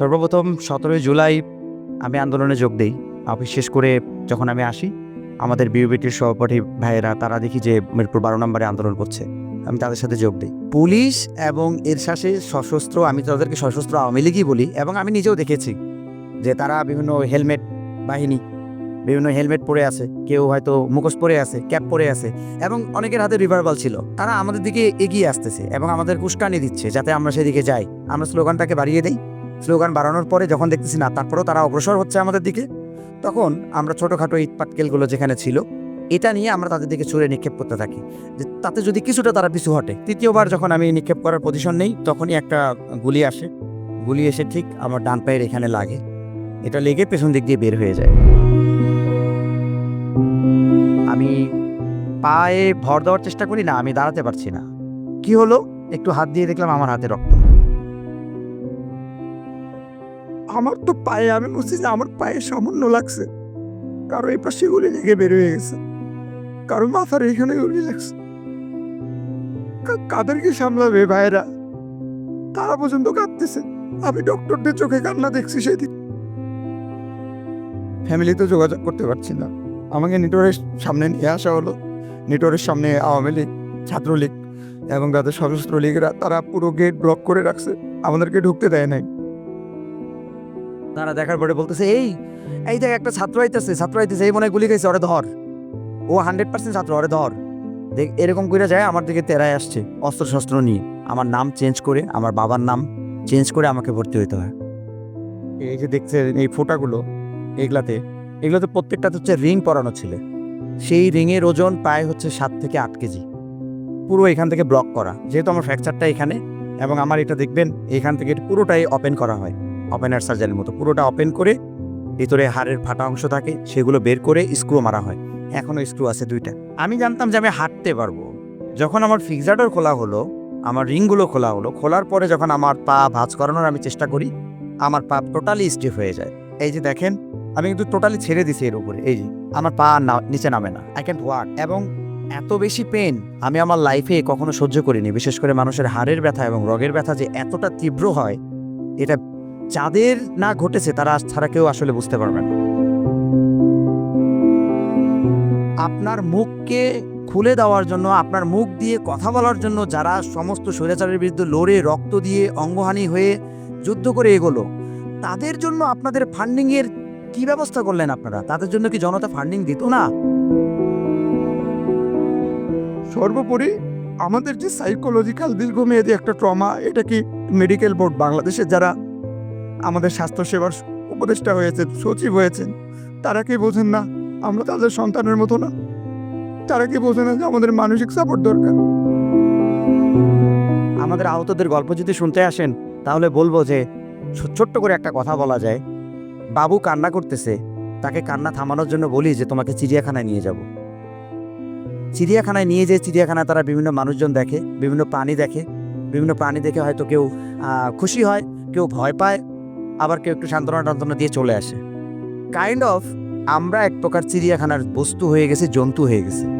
সর্বপ্রথম সতেরোই জুলাই আমি আন্দোলনে যোগ দিই। অফিস শেষ করে যখন আমি আসি, আমাদের বিউবিটির সহপাঠী ভাইয়েরা, তারা দেখি যে মিরপুর বারো নম্বরে আন্দোলন করছে। আমি তাদের সাথে যোগ দিই। পুলিশ এবং এর সাথে সশস্ত্র, আমি তাদেরকে সশস্ত্র আওয়ামী লীগই বলি এবং আমি নিজেও দেখেছি যে তারা বিভিন্ন হেলমেট বাহিনী, বিভিন্ন হেলমেট পরে আছে। কেউ হয়তো মুখোশ পরে আছে, ক্যাপ পরে আছে এবং অনেকের হাতে রিভারবাল ছিল। তারা আমাদের দিকে এগিয়ে আসতেছে এবং আমাদের উস্কানি দিচ্ছে যাতে আমরা সেদিকে যাই। আমরা স্লোগানটাকে বাড়িয়ে দেই। স্লোগান বাড়ানোর পরে যখন দেখতেছি না, তারপরেও তারা অগ্রসর হচ্ছে আমাদের দিকে, তখন আমরা ছোটোখাটো ইট পাটকেলগুলো যেখানে ছিল, এটা নিয়ে আমরা তাদের দিকে ছুঁড়ে নিক্ষেপ করতে থাকি। যে তাতে যদি কিছুটা তারা পিছু হটে, তৃতীয়বার যখন আমি নিক্ষেপ করার পজিশন নেই, তখনই একটা গুলি আসে। গুলি এসে ঠিক আমার ডান পায়ের এখানে লাগে। এটা লেগে পেছন দিক দিয়ে বের হয়ে যায়। আমি পায়ে ভর দেওয়ার চেষ্টা করি না, আমি দাঁড়াতে পারছি না। কি হলো? একটু হাত দিয়ে দেখলাম আমার হাতে রক্ত। আমার তো পায়ে, আমি বুঝছি যে আমার পায়ে সামান্য লাগছে। কারও এই পাশে গুলি লেগে বের হয়ে গেছে। কারও মাথার এখানে গুলি লাগছে। কাদেরকে সামলাবে ভাইরা? তারা পর্যন্ত কাঁদতেছে। আমি ডক্টরদের চোখে কান্না দেখছি সেদিন। ফ্যামিলিতে যোগাযোগ করতে পারছি না। আমাকে নেটওয়ার্কের সামনে নিয়ে আসা হলো। নেটওয়ার্কের সামনে আওয়ামী লীগ, ছাত্রলীগ এবং তাদের সশস্ত্র লীগরা, তারা পুরো গেট ব্লক করে রাখছে। আমাদেরকে ঢুকতে দেয় নাই। তারা দেখার পরে বলতেছে, এই এই দেখ একটা ছাত্র আইতেছে ছাত্র আইতেছে, এই মনে গুলি খাইছে, ওরে ধর। ও হান্ড্রেড পার্সেন্ট ছাত্র, ওরে ধর। দেখ, এরকম করে যায় আমার দিকে তেরায় আসছে অস্ত্র শস্ত্র নিয়ে। আমার নাম চেঞ্জ করে, আমার বাবার নাম চেঞ্জ করে আমাকে ভর্তি হইতে হয়। এই যে দেখছেন, এই ফোটাগুলো, এগুলাতে, এগুলোতে প্রত্যেকটাতে হচ্ছে রিং পরানো ছিল। সেই রিংয়ের ওজন প্রায় হচ্ছে সাত থেকে আট কেজি। পুরো এখান থেকে ব্লক করা। যেহেতু আমার ফ্র্যাকচারটা এখানে, এবং আমার এটা দেখবেন, এখান থেকে পুরোটাই ওপেন করা হয়। ওপেনার সার্জারির মতো। পুরোটা ওপেন করে ভিতরে হাড়ের ফাটা অংশ থাকে, সেগুলো বের করে স্ক্রু মারা হয়। এখনও স্ক্রু আছে দুইটা। আমি জানতাম যে আমি হাঁটতে পারব। যখন আমার ফিক্সাডর খোলা হলো, আমার রিংগুলো খোলা হলো, খোলার পরে যখন আমার পা ভাঁজ করানোর আমি চেষ্টা করি, আমার পা টোটালি স্টিফ হয়ে যায়। এই যে দেখেন, আমি কিন্তু টোটালি ছেড়ে দিছি এর উপরে। এই যে, আমার পা না- নিচে নামে না। আই ক্যান ওয়াক এবং এত বেশি পেন আমি আমার লাইফে কখনো সহ্য করিনি। বিশেষ করে মানুষের হাড়ের ব্যথা এবং রগের ব্যথা যে এতটা তীব্র হয়, এটা যাদের না ঘটেছে, তারা ছাড়া কেউ আসলে বুঝতে পারবে না। আপনার মুখকে খুলে দেওয়ার জন্য, আপনার মুখ দিয়ে কথা বলার জন্য যারা সমস্ত স্বৈরাচারের বিরুদ্ধে লড়ে, রক্ত দিয়ে অঙ্গহানি হয়ে যুদ্ধ করে এগোলো, তাদের জন্য আপনাদের ফান্ডিংয়ের কি ব্যবস্থা করলেন আপনারা? তাদের জন্য কি জনতা ফান্ডিং দিত না? সর্বোপরি আমাদের যে সাইকোলজিক্যাল দীর্ঘমেয়াদী একটা ট্রমা এটা কি মেডিকেল বোর্ড বাংলাদেশের যারা আমাদের স্বাস্থ্যসেবার উপদেষ্টা হয়েছে সচিব হয়েছেন, তারা কি বোঝেন না? আমরা তাদের সন্তানের মতো না। তারা কি বোঝে না যে আমাদের মানসিক সাপোর্ট দরকার? আমাদের আহতদের গল্প যদি শুনতে আসেন, তাহলে বলব যে ছোট্ট করে একটা কথা বলা যায়। বাবু কান্না করতেছে, তাকে কান্না থামানোর জন্য বলি যে তোমাকে চিড়িয়াখানায় নিয়ে যাব। চিড়িয়াখানায় নিয়ে যেয়ে চিড়িয়াখানায় তারা বিভিন্ন মানুষজন দেখে, বিভিন্ন প্রাণী দেখে। বিভিন্ন প্রাণী দেখে হয়তো কেউ খুশি হয়, কেউ ভয় পায় আবার কেউ একটু সান্ত্বনা টান্তনা দিয়ে চলে আসে। কাইন্ড অফ আমরা এক প্রকার চিড়িয়াখানার বস্তু হয়ে গেছে, জন্তু হয়ে গেছি।